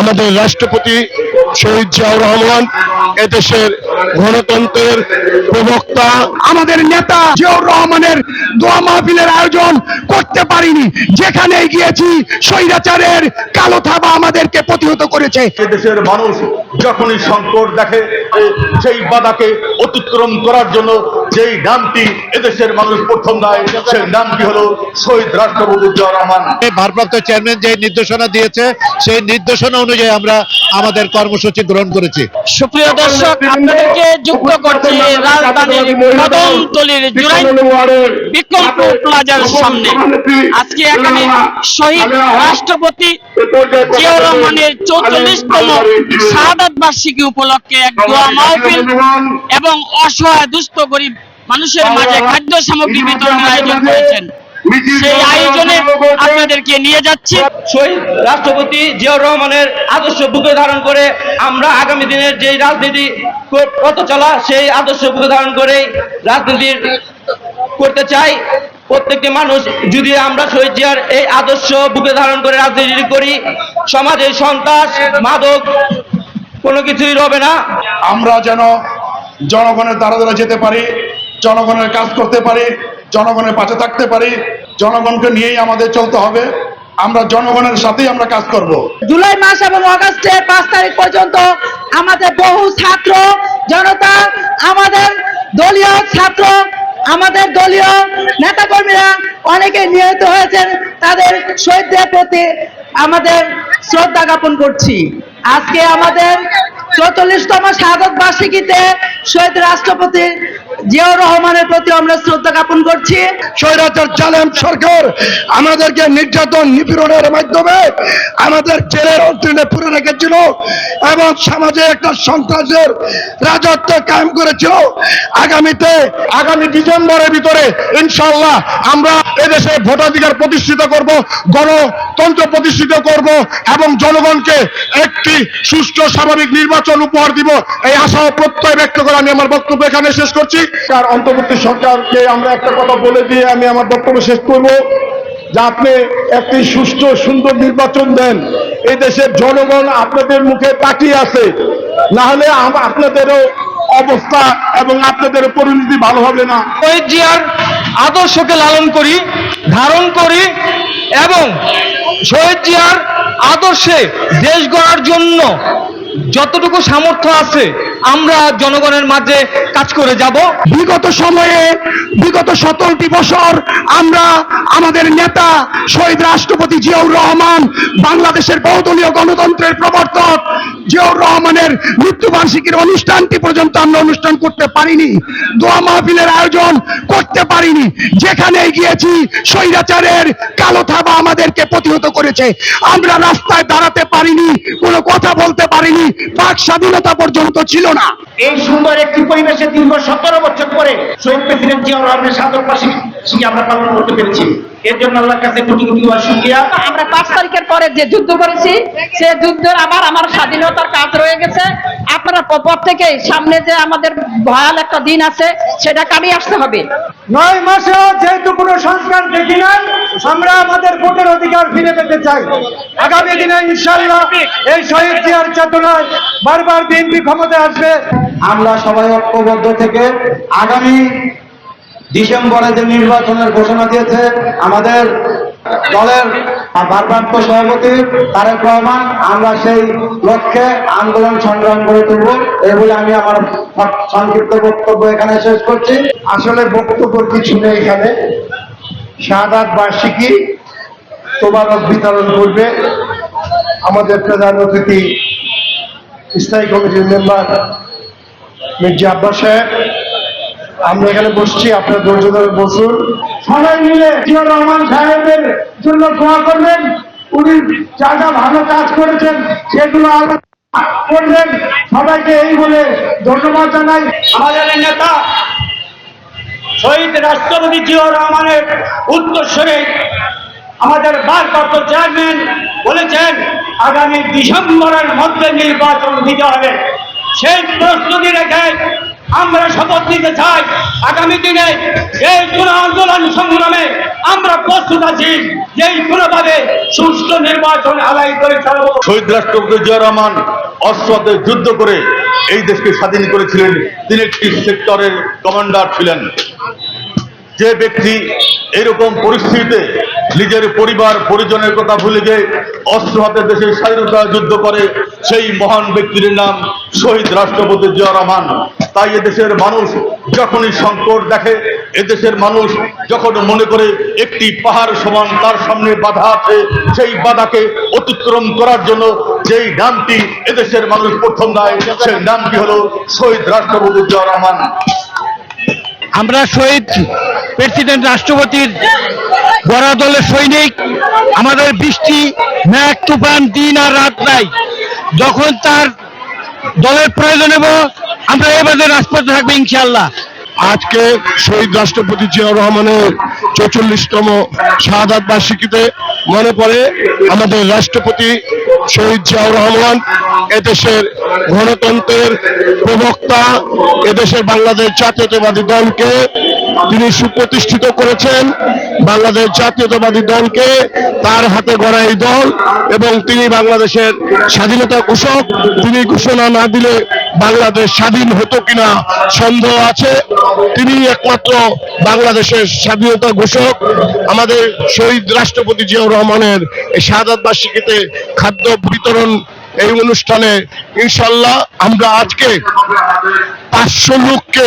আমাদের রাষ্ট্রপতি শহীদ জিয়াউর রহমান এদেশের গণতন্ত্রের প্রবক্তা। আমাদের নেতা জিয়াউর রহমানের দোয়া মাহফিলের আয়োজন করতে পারিনি। যেখানে গিয়েছি স্বৈরাচারের কালো থাবা আমাদেরকে প্রতিহত করেছে। দেশের মানুষ যখনই সংকট দেখে সেই বাধাকে অতিক্রম করার জন্য যেই নামটি এদেশের মানুষ প্রথম দেয় সেই নামটি হলো শহীদ রাষ্ট্রপতি জিয়া রহমান ভারপ্রাপ্ত চেয়ারম্যান যে নির্দেশনা দিয়েছে সেই নির্দেশনা অনুযায়ী আমরা আমাদের কর্মসূচি গ্রহণ করেছি। সুপ্রিয় দর্শক আপনাদেরকে যুক্ত করছি রাজধানীর কদমতলির জুলাই বিক্রমপুর প্লাজার সামনে। আজকে এখানে শহীদ রাষ্ট্রপতি জিয়াউর রহমানের চৌচল্লিশতম শাহাদাত বার্ষিকী উপলক্ষে এক দোয়া মাহফিল এবং অসহায় দুস্থ গরিব মানুষের মাঝে খাদ্য সামগ্রী বিতরণের আয়োজন করেছেন। সেই আয়োজনে আপনাদেরকে নিয়ে যাচ্ছি। শহীদ রাষ্ট্রপতি জিয়াউর রহমানের আদর্শ বুকে ধারণ করে আমরা আগামী দিনের যে রাজনীতি পথ চলা সেই আদর্শ বুকে ধারণ করে রাজনীতি করতে চাই। প্রত্যেকটি মানুষ যদি আমরা শহীদ জিয়ার এই আদর্শ বুকে ধারণ করে রাজনীতি করি সমাজের সন্ত্রাস মাদক কোনো কিছুই রবে না। আমরা যেন জনগণের দ্বারা দ্বারা যেতে পারি। জনগণের কাজ করতে পারি, জনগণের পাশে থাকতে পারি, জনগণকে নিয়েই আমাদের চলতে হবে। আমরা জনগণের সাথেই আমরা কাজ করব। জুলাই মাস এবং অগস্টের পাঁচ তারিখ পর্যন্ত আমাদের বহু ছাত্র জনতা, আমাদের দলীয় ছাত্র, আমাদের দলীয় নেতাকর্মীরা অনেকে নিহত হয়েছেন। তাদের শহীদদের প্রতি আমাদের শ্রদ্ধা জ্ঞাপন করছি। আজকে আমাদের চৌচল্লিশতম শাহাদত বার্ষিকীতে শহীদ রাষ্ট্রপতি জিয়াউর রহমানের প্রতি আমরা শ্রদ্ধা জ্ঞাপন করছি। স্বৈরাচার জালেম সরকার আমাদেরকে নির্যাতন নিপীড়নের মাধ্যমে আমাদের জেলের অন্তরে পুরে রেখেছিল এবং সমাজে একটা সন্ত্রাসের রাজত্ব কায়েম করেছিল। আগামীতে, আগামী ডিসেম্বরের ভিতরে ইনশাল্লাহ আমরা এদেশে ভোটাধিকার প্রতিষ্ঠিত করব, গণতন্ত্র প্রতিষ্ঠিত করব এবং জনগণকে একটি সুষ্ঠু স্বাভাবিক নির্বাচন উপহার দিব। এই আশা ও প্রত্যয় ব্যক্ত করে আমি আমার বক্তব্য এখানে শেষ করছি। আর অন্তর্বর্তী সরকারকে আমরা একটা কথা বলে দিয়ে আমি আমার বক্তব্য শেষ করব যে আপনি একটি সুষ্ঠু, সুন্দর নির্বাচন দেন। এই দেশের জনগণ আপনাদের মুখে তাকিয়ে আছে। না হলে আপনাদেরও অবস্থা এবং আপনাদেরও পরিণতি ভালো হবে না। শহীদ জিয়ার আদর্শকে লালন করি, ধারণ করি এবং শহীদ জিয়ার আদর্শে দেশ গড়ার জন্য যতটুকু সামর্থ্য আছে আমরা জনগণের মাঝে কাজ করে যাব। বিগত সময়ে, বিগত সতেরোটি বছর আমরা আমাদের নেতা শহীদ রাষ্ট্রপতি জিয়াউর রহমান, বাংলাদেশের বহুদলীয় গণতন্ত্রের প্রবর্তক জিয়াউর রহমানের মৃত্যুবার্ষিকীর অনুষ্ঠানটি পর্যন্ত আমরা অনুষ্ঠান করতে পারিনি। দোয়া মাহফিলের আয়োজন করতে পারিনি। যেখানে গিয়েছি, স্বৈরাচারের কালো থাবা আমাদেরকে প্রতিহত করেছে। আমরা রাস্তায় দাঁড়াতে পারিনি, কোনো কথা বলতে পারিনি। বাক স্বাধীনতা পর্যন্ত ছিল। না। এই সুন্দর একটি পরিবেশে দীর্ঘ সতেরো বছর পরে শহীদ প্রেসিডেন্ট জিয়াউর রহমানের সাধক বার্ষিকী আমরা পালন করতে পেরেছি। এর জন্য আল্লাহর কাছে কোটি কোটি শুক্রিয়া। আমরা পাঁচ তারিখের পরে যে যুদ্ধ করেছি সে যুদ্ধের আবার আমার স্বাধীনতার কাজ রয়ে গেছে। আপনারা প্রত্যেকে সামনে যে আমাদের ভয়াল একটা দিন আছে সেটা কাটিয়ে আসতে হবে। নয় মাসেও যেহেতু কোনো সংস্কার দেখি নাই আমরা আমাদের ভোটের অধিকার ফিরে পেতে চাই। আগামী দিনে ইনশাল্লাহ এই শহীদ জিয়ার চেতনায় বারবার বিএনপি ক্ষমতায় আসবে আমরা সবাই ঐক্যবদ্ধ থেকে আগামী ডিসেম্বরে যে নির্বাচনের ঘোষণা দিয়েছে, আমাদের দলের ভারপ্রাপ্ত সভাপতি তারেক রহমান, আমরা সেই লক্ষ্যে আন্দোলন সংগ্রাম করে তুলব এই বলে আমি আমার সংক্ষিপ্ত বক্তব্য এখানে শেষ করছি। আসলে বক্তব্য কিছু নেই এখানে। শাহাদাত বার্ষিকী তোবারক বিতরণ করবে। আমাদের প্রধান অতিথি স্থায়ী কমিটির মেম্বার মির্জা আব্বাস সাহেব, আমরা এখানে বসছি, আপনার ধৈর্য ধরে বসুন। সবাই মিলে জিয়াউর রহমান সাহেবের জন্য দোয়া করবেন। উনি যা যা ভালো কাজ করেছেন, সেগুলো করবেন। সবাইকে এই বলে ধন্যবাদ জানাই। আমাদের নেতা, শহীদ রাষ্ট্রপতি জিয়াউর রহমানের উত্তরস্বরে আমাদের ভারপ্রাপ্ত চেয়ারম্যান বলেছেন, আগামী ডিসেম্বরের মধ্যে নির্বাচন দিতে হবে। সেই প্রস্তুতি রেখে আমরা শপথ নিতে চাই। আগামী দিনে এই কোন আন্দোলন সংগ্রামে আমরা প্রস্তুত আছি যেই কোনোভাবে সুষ্ঠু নির্বাচন আদায় করে ছাড়বো। শহীদ রাষ্ট্রপতি জিয়া রহমান অস্ত্রতে যুদ্ধ করে এই দেশকে স্বাধীন করেছিলেন। তিনি একটি সেক্টরের কমান্ডার ছিলেন। যে ব্যক্তি এরকম পরিস্থিতিতে নিজের পরিবার, পরিজনের কথা ভুলে গিয়ে অস্ত্র হাতে দেশের স্বাধীনতা যুদ্ধ করে সেই মহান ব্যক্তির নাম শহীদ রাষ্ট্রপতি জিয়া রহমান। তাই এদেশের মানুষ যখনই সংকট দেখে, এদেশের মানুষ যখন মনে করে একটি পাহাড় সমান তার সামনে বাধা আছে, সেই বাধাকে অতিক্রম করার জন্য যেই নামটি এদেশের মানুষ প্রথম দেয়, সেই নামটি হলো শহীদ রাষ্ট্রপতি জিয়া রহমান। আমরা শহীদ প্রেসিডেন্ট রাষ্ট্রপতির বড় দলের সৈনিক, আমাদের বৃষ্টি ম্যাক তুফান, দিন আর রাত নাই। যখন তার দলের প্রয়োজন হব, আমরা এবারে রাজপথে থাকব ইনশাল্লাহ আজকে শহীদ রাষ্ট্রপতি জিয়াউর রহমানের চৌচল্লিশতম শাহাদাত বার্ষিকীতে মনে পড়ে আমাদের রাষ্ট্রপতি শহীদ জিয়াউর রহমান এদেশের গণতন্ত্রের প্রবক্তা এদেশের বাংলাদেশ জাতীয়তাবাদী দলকে তিনি সুপ্রতিষ্ঠিত করেছেন বাংলাদেশ জাতীয়তাবাদী দলকে তার হাতে গড়া এই দল এবং তিনি বাংলাদেশের স্বাধীনতা ঘোষক। তিনি ঘোষণা না দিলে বাংলাদেশ স্বাধীন হতো কিনা সন্দেহ আছে। তিনি একমাত্র বাংলাদেশের স্বাধীনতা ঘোষক। আমাদের শহীদ রাষ্ট্রপতি জিয়াউর রহমানের এই শাহাদাত বার্ষিকীতে খাদ্য বিতরণ এই অনুষ্ঠানে ইনশাল্লাহ আমরা আজকে পাঁচশো লোককে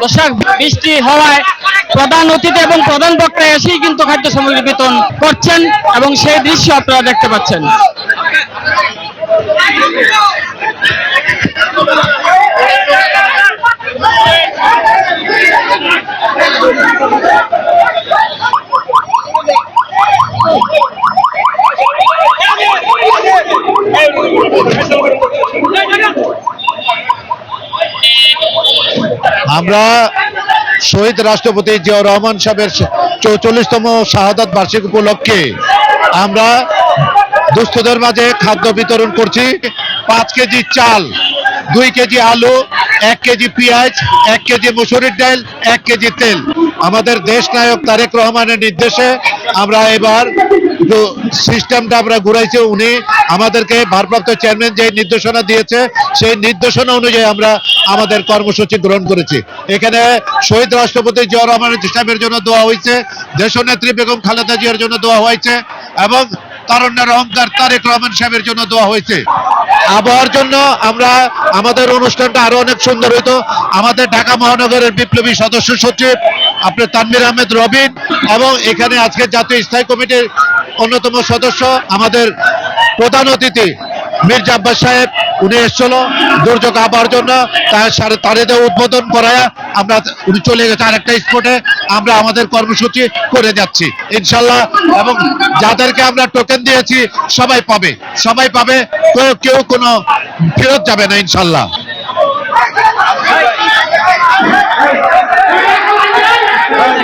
পোশাক বৃষ্টি হওয়ায় প্রধান অতিথি এবং প্রধান বক্তা এসেই কিন্তু খাদ্য সামগ্রী বিতরণ করছেন এবং সেই দৃশ্য আপনারা দেখতে পাচ্ছেন। আমরা শহীদ রাষ্ট্রপতি জিয়াউর রহমান সাহেবের চৌচল্লিশতম শাহাদাত বার্ষিক উপলক্ষে আমরা দুস্থদের মাঝে খাদ্য বিতরণ করছি। পাঁচ কেজি চাল, দুই কেজি আলু, এক কেজি পেঁয়াজ, এক কেজি মুসুরির ডাল, এক কেজি তেল। আমাদের দেশ নায়ক তারেক রহমানের নির্দেশে আমরা এবার সিস্টেমটা আমরা ঘুরাইছি, উনি আমাদেরকে ভারপ্রাপ্ত চেয়ারম্যান যে নির্দেশনা দিয়েছে, সেই নির্দেশনা অনুযায়ী আমরা আমাদের কর্মসূচি গ্রহণ করেছি। এখানে শহীদ রাষ্ট্রপতি জিয়া রহমান সাহেবের জন্য দোয়া হয়েছে, দেশনেত্রী বেগম খালেদা জিয়ার জন্য দোয়া হয়েছে, এবং তারুণ্যের অহংকার তারেক রহমান সাহেবের জন্য দোয়া হয়েছে। আবহাওয়ার জন্য আমরা, আমাদের অনুষ্ঠানটা আরও অনেক সুন্দর হইতো। আমাদের ঢাকা মহানগরের বিপ্লবী সদস্য সচিব আপনার তানভীর আহমেদ রবিন, এবং এখানে আজকে জাতীয় স্থায়ী কমিটির অন্যতম সদস্য আমাদের প্রধান অতিথি মির্জা আব্বাস সাহেব, উনি এসছিল, দুর্যোগ আবার জন্য তার তারেদের উদ্বোধন করায় আমরা উনি চলে গেছে আরেকটা স্পটে আমরা আমাদের কর্মসূচি করে যাচ্ছি, ইনশাল্লাহ। এবং যাদেরকে আমরা টোকেন দিয়েছি, সবাই পাবে। সবাই পাবে কেউ কোনো ফেরত যাবে না, ইনশাল্লাহ।